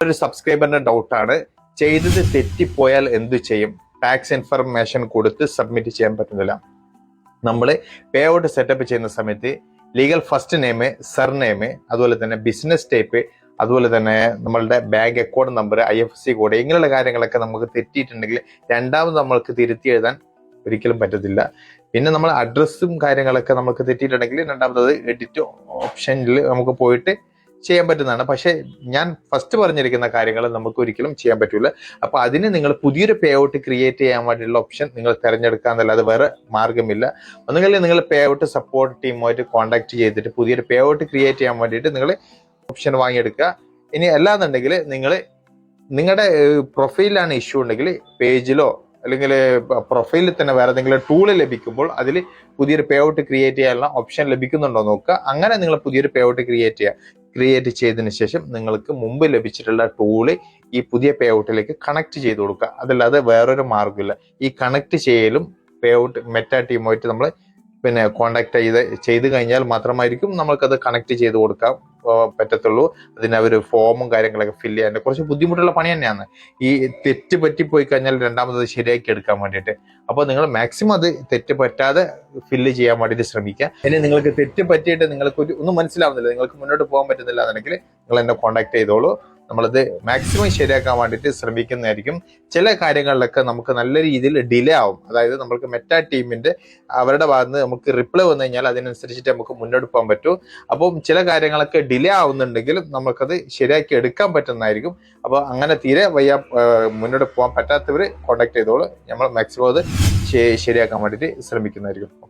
ഒരു സബ്സ്ക്രൈബറിന്റെ ഡൗട്ടാണ് ചെയ്തത് തെറ്റിപ്പോയാൽ എന്ത് ചെയ്യും? ടാക്സ് ഇൻഫർമേഷൻ കൊടുത്ത് സബ്മിറ്റ് ചെയ്യാൻ പറ്റുന്നില്ല. നമ്മൾ പേ ഔട്ട് സെറ്റപ്പ് ചെയ്യുന്ന സമയത്ത് legal first name surname അതുപോലെ തന്നെ ബിസിനസ് ടൈപ്പ് അതുപോലെ തന്നെ നമ്മളുടെ bank account number I F C code ഇങ്ങനെയുള്ള കാര്യങ്ങളൊക്കെ നമുക്ക് തെറ്റിയിട്ടുണ്ടെങ്കിൽ രണ്ടാമത് നമ്മൾക്ക് തിരുത്തി എഴുതാൻ ഒരിക്കലും പറ്റത്തില്ല. പിന്നെ നമ്മൾ അഡ്രസ്സും കാര്യങ്ങളൊക്കെ നമുക്ക് തെറ്റിയിട്ടുണ്ടെങ്കിൽ രണ്ടാമത് എഡിറ്റ് ഓപ്ഷനിൽ നമുക്ക് പോയിട്ട് ചെയ്യാൻ പറ്റുന്നതാണ്. പക്ഷേ ഞാൻ ഫസ്റ്റ് പറഞ്ഞിരിക്കുന്ന കാര്യങ്ങൾ നമുക്ക് ഒരിക്കലും ചെയ്യാൻ പറ്റില്ല അപ്പൊ അതിന് നിങ്ങൾ പുതിയൊരു പേ ഔട്ട് ക്രിയേറ്റ് ചെയ്യാൻ വേണ്ടിയുള്ള ഓപ്ഷൻ നിങ്ങൾ തിരഞ്ഞെടുക്കുക എന്നല്ലാതെ വേറെ മാർഗമില്ല ഒന്നുകിൽ നിങ്ങൾ പേ ഔട്ട് സപ്പോർട്ട് ടീമുമായിട്ട് കോൺടാക്ട് ചെയ്തിട്ട് പുതിയൊരു പേ ഔട്ട് ക്രിയേറ്റ് ചെയ്യാൻ വേണ്ടിയിട്ട് നിങ്ങൾ ഓപ്ഷൻ വാങ്ങിയെടുക്കുക. ഇനി അല്ലാന്നുണ്ടെങ്കിൽ നിങ്ങൾ നിങ്ങളുടെ പ്രൊഫൈലിലാണ് ഇഷ്യൂ ഉണ്ടെങ്കിൽ പേജിലോ അല്ലെങ്കിൽ പ്രൊഫൈലിൽ തന്നെ വേറെ എന്തെങ്കിലും ടൂൾ ലഭിക്കുമ്പോൾ അതിൽ പുതിയൊരു പേ ഔട്ട് ക്രിയേറ്റ് ചെയ്യാനുള്ള ഓപ്ഷൻ ലഭിക്കുന്നുണ്ടോ നോക്കുക. അങ്ങനെ നിങ്ങൾ പുതിയൊരു പേ ഔട്ട് ക്രിയേറ്റ് ചെയ്യുക. ക്രിയേറ്റ് ചെയ്തതിന് ശേഷം നിങ്ങൾക്ക് മുമ്പ് ലഭിച്ചിട്ടുള്ള ടൂൾ ഈ പുതിയ പേ ഔട്ടിലേക്ക് കണക്ട് ചെയ്ത് കൊടുക്കുക. അതല്ലാതെ വേറൊരു മാർഗമില്ല. ഈ കണക്ട് ചെയ്യലും പേ ഔട്ട് മെറ്റ ടീമുമായിട്ട് നമ്മൾ പിന്നെ കോണ്ടാക്ട് ചെയ്ത് ചെയ്ത് കഴിഞ്ഞാൽ മാത്രമായിരിക്കും നമ്മൾക്കത് കണക്ട് ചെയ്ത് കൊടുക്കാൻ ആ, പറ്റത്തുള്ളൂ. അതിന് അവർ ഫോമും കാര്യങ്ങളൊക്കെ ഫില്ല് ചെയ്യാൻ കുറച്ച് ബുദ്ധിമുട്ടുള്ള പണി തന്നെയാണ്. ഈ തെറ്റ് പറ്റിപ്പോയി കഴിഞ്ഞാൽ രണ്ടാമത് ശരിയാക്കി എടുക്കാൻ വേണ്ടിയിട്ട്. അപ്പോൾ നിങ്ങൾ മാക്സിമം അത് തെറ്റ് പറ്റാതെ ഫില്ല് ചെയ്യാൻ വേണ്ടിയിട്ട് ശ്രമിക്കുക. ഇനി നിങ്ങൾക്ക് തെറ്റ് പറ്റിയിട്ട് നിങ്ങൾക്ക് ഒന്നും മനസ്സിലാവുന്നില്ല. നിങ്ങൾക്ക് മുന്നോട്ട് പോകാൻ പറ്റുന്നില്ല എന്നുണ്ടെങ്കിൽ നിങ്ങൾ എന്നെ കോൺടാക്ട് ചെയ്തോളൂ. നമ്മളത് മാക്സിമം ശരിയാക്കാൻ വേണ്ടിയിട്ട് ശ്രമിക്കുന്നതായിരിക്കും. ചില കാര്യങ്ങളിലൊക്കെ നമുക്ക് നല്ല രീതിയിൽ ഡിലേ ആവും. അതായത് നമുക്ക് മെറ്റ ടീമിന്റെ അവരുടെ ഭാഗത്ത് നിന്ന് നമുക്ക് റിപ്ലൈ വന്നു കഴിഞ്ഞാൽ അതിനനുസരിച്ചിട്ട് നമുക്ക് മുന്നോട്ട് പോകാൻ പറ്റും. അപ്പം ചില കാര്യങ്ങളൊക്കെ ഡിലേ ആവുന്നുണ്ടെങ്കിലും നമുക്കത് ശരിയാക്കി എടുക്കാൻ പറ്റുന്നതായിരിക്കും. അപ്പോൾ അങ്ങനെ തീരെ വയ്യ മുന്നോട്ട് പോകാൻ പറ്റാത്തവർ കോൺടാക്ട് ചെയ്തോളൂ. നമ്മൾ മാക്സിമം അത് ശരിയാക്കാൻ വേണ്ടിയിട്ട് ശ്രമിക്കുന്നതായിരിക്കും.